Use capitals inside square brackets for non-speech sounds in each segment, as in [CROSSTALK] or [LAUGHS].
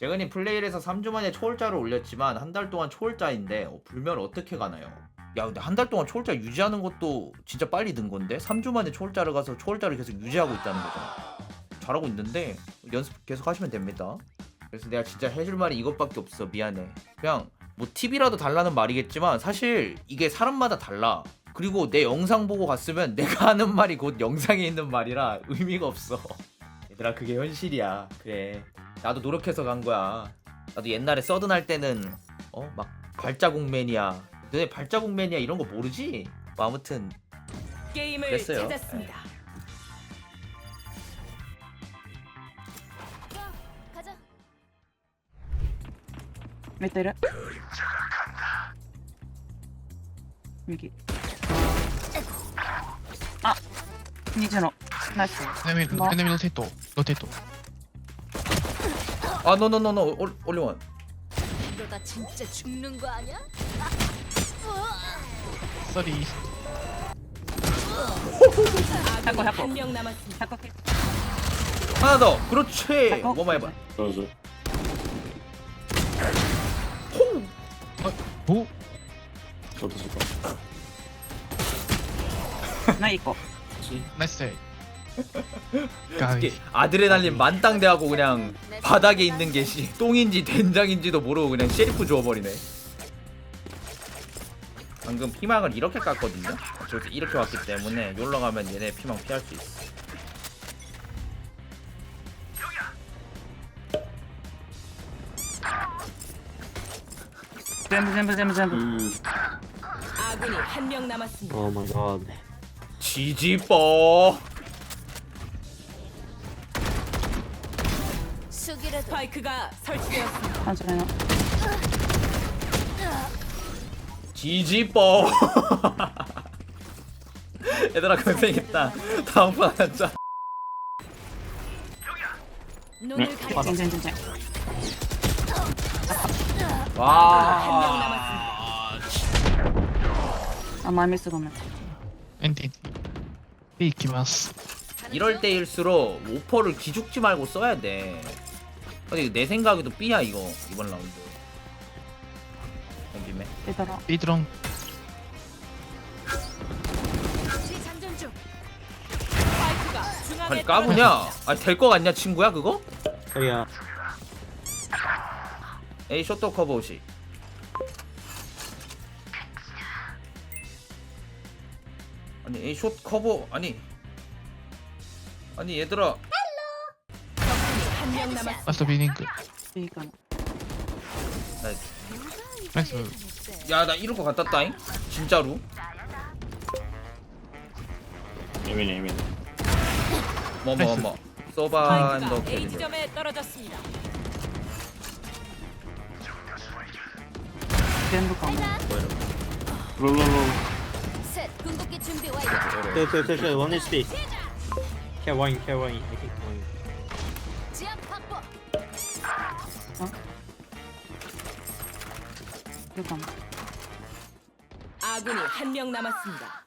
재근이 플레이를 해서 3주 만에 초월자를 올렸지만 한 달 동안 초월자인데 어, 불멸 어떻게 가나요? 야 근데 한 달 동안 초월자 유지하는 것도 진짜 빨리 든 건데? 3주 만에 초월자를 가서 초월자를 계속 유지하고 있다는 거잖아. 잘하고 있는데 연습 계속 하시면 됩니다. 그래서 내가 진짜 해줄 말이 이것밖에 없어. 미안해. 그냥 뭐 팁이라도 달라는 말이겠지만 사실 이게 사람마다 달라. 그리고 내 영상 보고 갔으면 내가 하는 말이 곧 영상에 있는 말이라 의미가 없어 얘들아 그게 현실이야 그래 나도 노력해서 간 거야 나도 옛날에 서든 할 때는 어 막 발자국 매니아 너네 발자국 매니아 이런 거 모르지? 뭐 아무튼 게임을 그랬어요. 찾았습니다. 가자. 왜 때려? 여기. 아, 니즈노. 나이스. 뭐? 에네미 로테이토 로테이토 아 노노노노 올리원 이러다 진짜 죽는 거 아니야? 쏘리 잡고, 잡고. 한명 남았습니다. 자꾸 해. 하나 더 그렇지 잡고. 뭐만 해봐 그래서 오 저도 저도 나 이거. 나이 스 가위 이게 아드레날린 만땅대하고 그냥 바닥에 있는 게 씨, 똥인지 된장인지도 모르고 그냥 셰리프 주워버리네 방금 피망을 이렇게 깠거든요 저렇게 이렇게 왔기 때문에 여기로 가면 얘네 피망 피할 수 있어 전부, 전부, 전부, 전부. 음, 아군이 한 명 남았습니다. 오 마이 갓. 지지뻐 수기라도 스파이크가 설치되었습니다. 잠시만요. 지지뻐 [LAUGHS] 얘들아 고생했다 다음 판 하자 눈을 가려. 쟁쟁쟁쟁. 와 아, 마음에 쓰면 엔딩 B 行きます 이럴 때일수록 오퍼를 기죽지 말고 써야 돼 근데 내 생각에도 B야 이거. 이번 라운드. 엠비맨 얘들아. 중. 스파이크가 중앙에 아니 까부냐? 아니 될 거 같냐 친구야 그거? 야, A 쇼트 커버 옷이 아니 A 숏 커버 아니. 아니 얘들아 한명 마스터 비닝크 맥스. 야나 이럴 거 같았다잉? 진짜로? 예민해 예민해 뭐뭐뭐. 소바 앤더 캐리어 지점에 뭐야 롤롤롤 셋. 궁극기 준비 완료. 저, 저, 저, 저, 원 HP. Care one, care 교감. 아군이 한 명 남았습니다.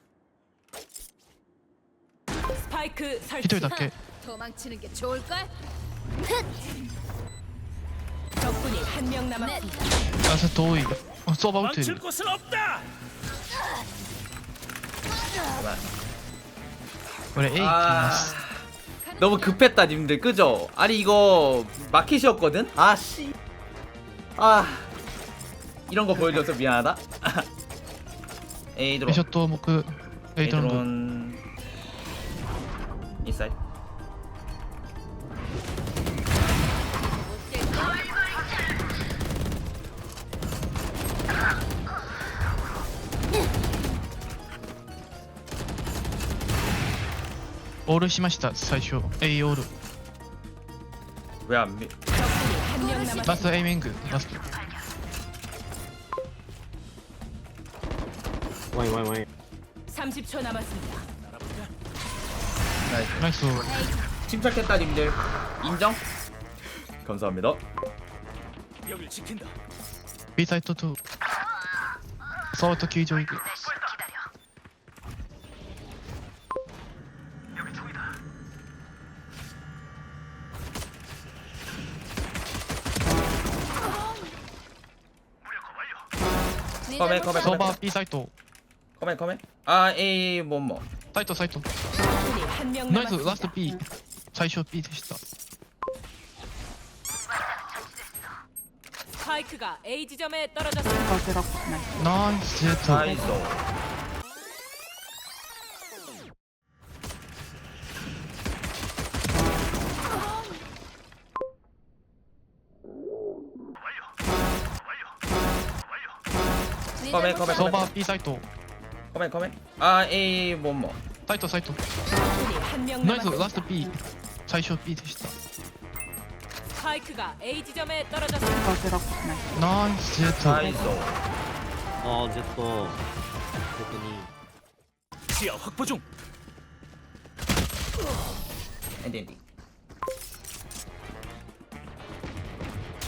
스파이크 설치. 히토이 도망치는 게 좋을걸? 적군이 한 명 남았습니다. 아사 도이 어, 서바우트 망칠 곳은 없다. 우리 에이 아... 너무 급했다 님들 그죠? 아니 이거 마켓이었거든? 아씨 아 이런 거 보여줘서 미안하다 [LAUGHS] A ドロ A ショット僕 A A ド ド ロ ロ ン ンインサイドオールしました最初 A オール 왜안 미... 적군이 한 명 남았습니다. ラストエイミング 와이 와이 와이 30초 남았습니다. 나이스 침착했다 님들 인정? 감사합니다. B사이트 2 사우트 기조이 컴백 컴백 컴백. 서바 B사이트 커맨 커맨 아 에이 뭐뭐 サイトサイト 적군이 한 명 ナイスラスト 남았습니다. B 最初 B でした 스파이크가 A 지점에 떨어졌습니다. 거 들었고. 네. ナイスジェット 나이스 컴에, 컴에, 相場 B サイト 커맨 커맨 아 에이 뭐뭐 サイトサイト 적군이 한 명 ナイスラス 남았습니다. ト B 最初 B でした 스파이크가 A 지점에 떨어졌습니다. 거 들었고. 네. ナイスジェット 나이스 어 제또 제또니 시야 확보 중. 엔딩 엔딩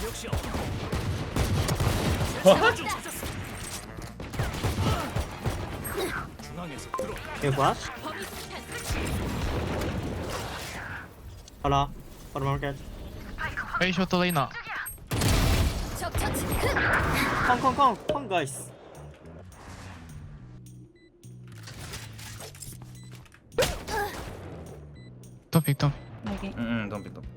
역시 중 상황에서 들어. 개과? 하나. 바로 막을게. 페이쇼트 레이나 콩콩콩 콩 가이스. 덤핑 덤핑 응응 덤핑 덤핑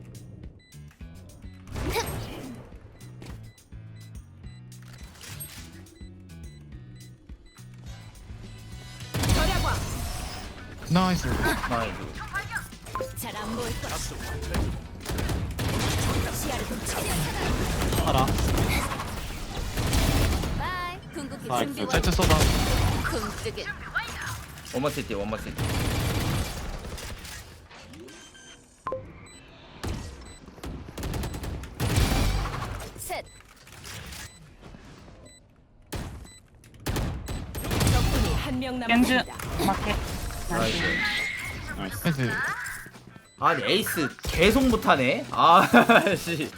나이스. 나이스 잘안 나이스. 채트 써봐 원마 시티 원마 시티. 한명 남았습니다. 마켓 나이스. 나이스. 아니 에이스 계속 못하네. 아 [LAUGHS] 씨.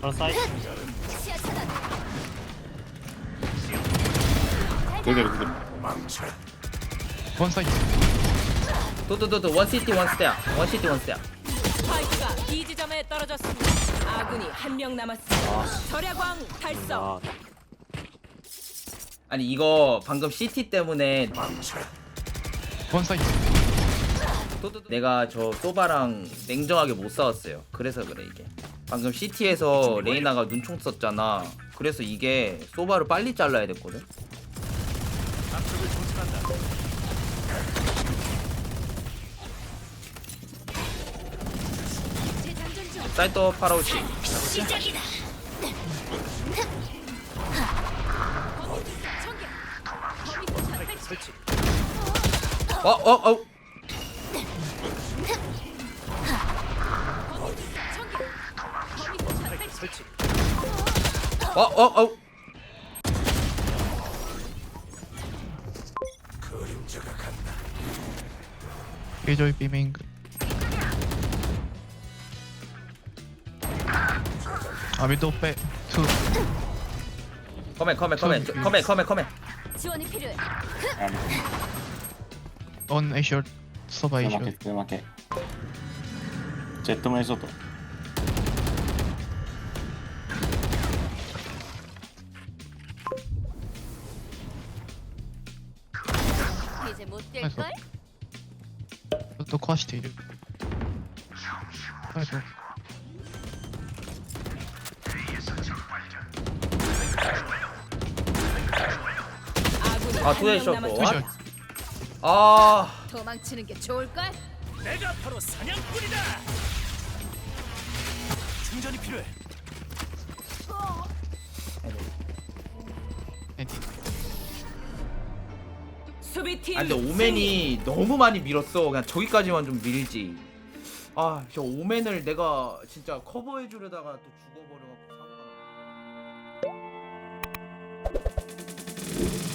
바로 사이트. 원 사이트. 원 시티 원 스테야. 원 시티 원 스테어 아군이 한 명 남았습니다. 아, 절야광 달성. 아. 아니 이거 방금 CT 때문에 원 사이트 내가 저 소바랑 냉정하게 못 싸웠어요. 그래서 그래 이게. 방금 CT에서 레이나가 눈총 썼잖아. 그래서 이게 소바를 빨리 잘라야 됐거든. 사이토 파라우치 시작이다. 어 어 어. 어 어어 그림자가 아미도 빼. 투. 컴백 컴백 컴백 저- 컴백 컴백 컴백 지원이 필요해. On a short. Soba a short. Te maqué, te maqué. me 이제 못 될 걸? 또 코아 시트 이 아, 두 대 샷. 또. 투샷 아, 도망치는 게 좋을걸? 내가 바로 사냥꾼이다. 충전이 필요해. 엔티 수비팀 아 근데 오맨이 너무 많이 밀었어. 그냥 저기까지만 좀 밀지. 아, 저 오맨을 내가 진짜 커버해 주려다가 또 죽어버려 갖고 사고가. 났네.